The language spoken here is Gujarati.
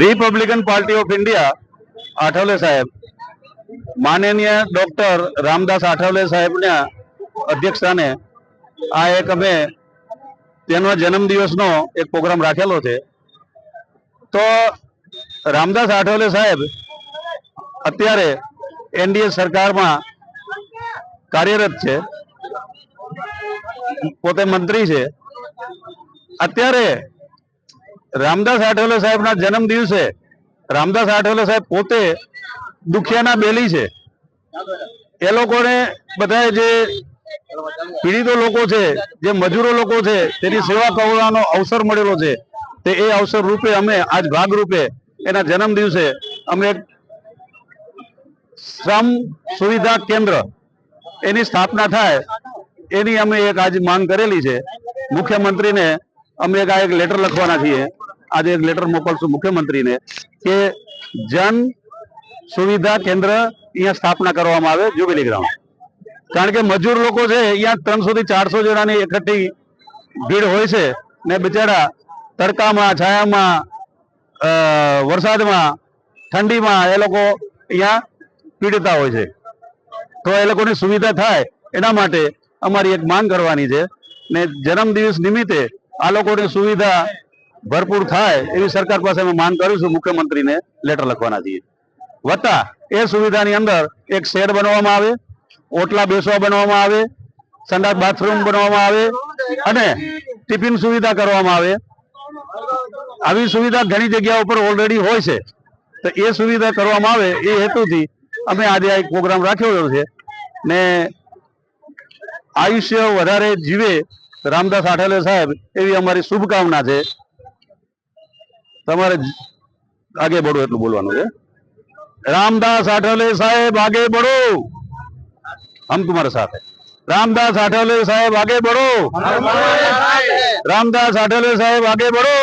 Republican Party of India Athawale સાહેબ. માનનીય ડોક્ટર રામદાસ આઠવલે સાહેબના અધ્યક્ષસ્થાને આ એક અમે તેનો જન્મદિવસનો એક પ્રોગ્રામ રાખેલો છે. તો રામદાસ આઠવલે સાહેબ અત્યારે એનડીએ સરકારમાં કાર્યરત છે. પોતે મંત્રી છે. અત્યારે રામદાસ આઠવલે સાહેબના જન્મ દિવસે રામદાસ આઠવલે સાહેબ પોતે દુખિયાના બેલી છે. એ લોકોને બધા જે પીડિતો લોકો છે, જે મજૂરો લોકો છે, તેની સેવા કરવાનો અવસર મળેલો છે. તે એ અવસર રૂપે અમે આજ ભાગ રૂપે એના જન્મ દિવસે અમે શ્રમ સુવિધા કેન્દ્ર એની સ્થાપના થાય એની અમે એક આજ માંગ કરેલી છે. મુખ્યમંત્રીને અમે એક એક લેટર લખવાના છીએ. આજે એક લેટર મોકલશું મુખ્યમંત્રીને કે જન સુવિધા કેન્દ્ર અહીંયા સ્થાપના કરવામાં આવે જુબિલી ગ્રાઉન્ડ કારણ કે મજૂર લોકો છે, અહીંયા ત્રણસો થી ચારસો જણાની એકઠી ભીડ હોય છે ને બિચારા તડકામાં, છાયામાં વરસાદમાં, ઠંડીમાં એ લોકો અહીંયા પીડિતા હોય છે. તો એ લોકોની સુવિધા થાય એના માટે અમારી એક માંગ કરવાની છે ને જન્મદિવસ નિમિત્તે આ લોકોની સુવિધા ભરપૂર થાય એવી સરકાર પાસે અમે માંગ કરીશું મુખ્યમંત્રીને લેટર લખવાના છીએ. વત્તા, એ સુવિધાની અંદર એક શેડ બનાવવામાં આવે, ઓટલા બેસવા બનાવવામાં આવે, સંડાસ બાથરૂમ બનાવવામાં આવે અને ટિફિન સુવિધા કરવામાં આવે. આવી સુવિધા ઘણી જગ્યા ઉપર ઓલરેડી હોય છે. તો એ સુવિધા કરવામાં આવે એ હેતુથી અમે આજે આ એક પ્રોગ્રામ રાખ્યો છે ને આયુષ્ય વધારે જીવે રામદાસ આઠાલે સાહેબ, એવી અમારી શુભકામના છે. તમારે આગે બળો એટલું બોલવાનું છે. રામદાસ આઠવલે સાહેબ, આગે બળો હમ તમારા સાથે. રામદાસ આઠવલે સાહેબ, આગે બળો રામદાસ આઠવલે સાહેબ, આગે બળો